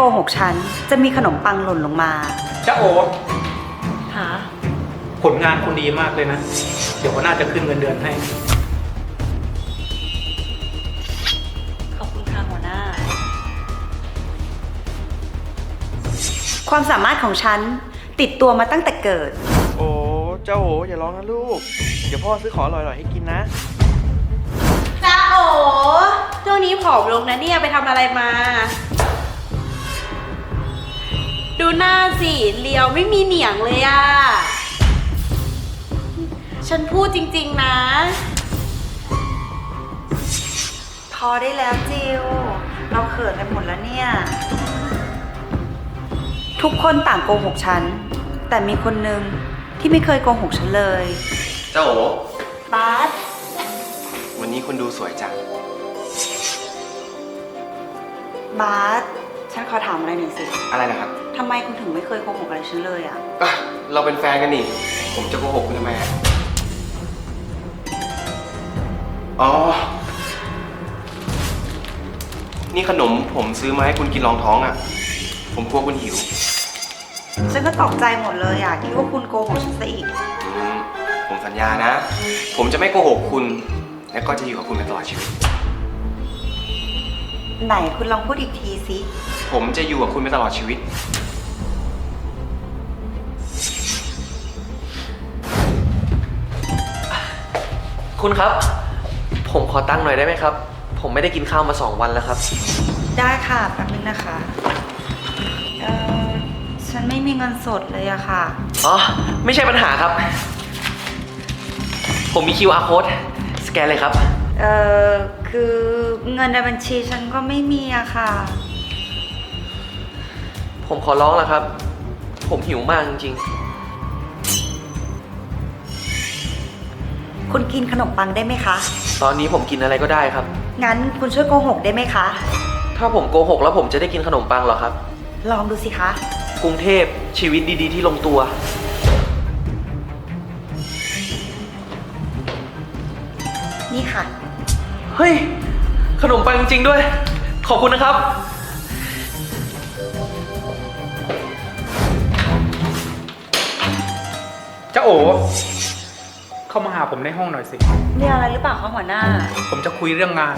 โกหกฉัน จะมีขนมปังหล่นลงมา จ้าโอหาผลงานคุณดีมากเลยนะ เดี๋ยวก็น่าจะขึ้นเงินเดือนให้ ขอบคุณค่ะหัวหน้า ความสามารถของฉัน ติดตัวมาตั้งแต่เกิด โอ้เจ้าโออย่าร้องนะลูก เดี๋ยวพ่อซื้อของอร่อยๆให้กินนะ จ้าโอช่วงนี้ผอมลงนะเนี่ยไปทำอะไรมาดู หน้าสิเลียวไม่มีเหนียงเลยอะฉันพูดจริงๆนะ พอได้แล้วจิว เราเขินกันหมดแล้วเนี่ย ทุกคนต่างโกหกฉัน แต่มีคนหนึ่งที่ไม่เคยโกหกฉันเลย เจ้าโอบาสวันนี้คุณดูสวยจัง บาส ฉันขอถามอะไรหน่อยสิอะไรนะครับทำไมคุณถึงไม่เคยโกหกอะไรฉันเลยอะอะเราเป็นแฟนกันนี่ ผมจะโกหกคุณทำไมอะอ๋อ นี่ขนมผมซื้อมาให้คุณกินรองท้องอะ ผมกลัวคุณหิวฉันก็ตกใจหมดเลยอะคิดว่าคุณโกหกฉันซะอีก อืมผมสัญญานะ ผมจะไม่โกหกคุณ และก็จะอยู่กับคุณไปตลอดชีวิต ไหนคุณลองพูดอีกทีสิ ผมจะอยู่กับคุณไปตลอดชีวิต คุณครับ ผมขอตั้งค์หน่อยได้ไหมครับ ผมไม่ได้กินข้าวมาสองวันแล้วครับ ได้ค่ะแป๊บนึงนะคะ เออฉันไม่มีเงินสดเลยอะค่ะ อ๋อ ไม่ใช่ปัญหาครับ ผมมี QR code สแกนเลยครับ เออคือเงินในบัญชีฉันก็ไม่มีอะค่ะ ผมขอร้องแล้วครับ ผมหิวมากจริงคุณกินขนมปังได้ไหมคะ ๆ ตอนนี้ผมกินอะไรก็ได้ครับ งั้นคุณช่วยโกหกได้ไหมคะ ถ้าผมโกหกแล้วผมจะได้กินขนมปังเหรอครับ ลองดูสิคะ กรุงเทพชีวิตดีๆ ที่ลงตัว นี่ค่ะ เฮ้ย ขนมปังจริงๆด้วย ขอบคุณนะครับ โอเข้ามาหาผมในห้องหน่อยสิ มีอะไรหรือเปล่าคะหัวหน้า ผมจะคุยเรื่องงาน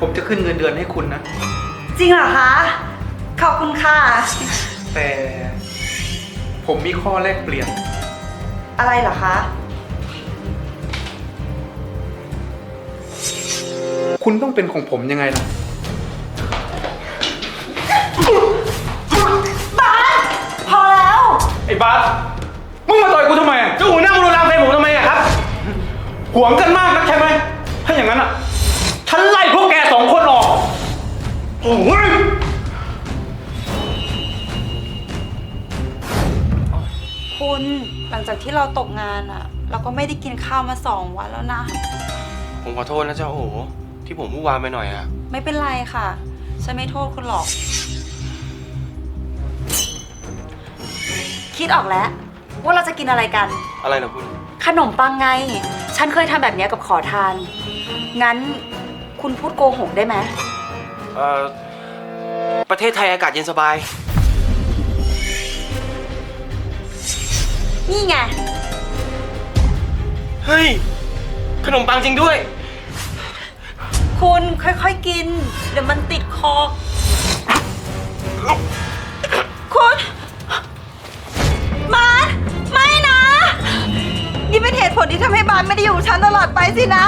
ผมจะขึ้นเงินเดือนให้คุณนะ จริงเหรอคะ ขอบคุณค่ะ แต่ผมมีข้อแลกเปลี่ยน อะไรเหรอคะ คุณต้องเป็นของผมยังไงล่ะพอแล้ว ไอ้บาสมึงมาต่อยกูทำไมอะเจ้าหัวหน้ามารุนแรงใส่ผมทำไมอะครับหวงกันมากนักใช่ไหม ถ้าอย่างนั้นอะฉันไล่พวกแกสองคนออก โอ้ย คุณหลังจากที่เราตกงานอะเราก็ไม่ได้กินข้าวมาสองวันแล้วนะ ผมขอโทษนะเจ้าโอ ที่ผมวุ่นวายไปหน่อยอะไม่เป็นไรค่ะ ฉันไม่โทษคุณหรอก คิดออกแล้ว ว่าเราจะกินอะไรกัน อะไรนะคุณ ขนมปังไง ฉันเคยทำแบบเนี้ยกับขอทาน งั้นคุณพูดโกหกได้ไหม เอ่อ ประเทศไทยอากาศเย็นสบาย นี่ไง เฮ้ย ขนมปังจริงด้วย คุณค่อยๆกิน เดี๋ยวมันติดคอ คุณ บาสไม่นะ นี่เป็นเหตุผลที่ทำให้บาสไม่ได้อยู่กับฉันตลอดไปสินะ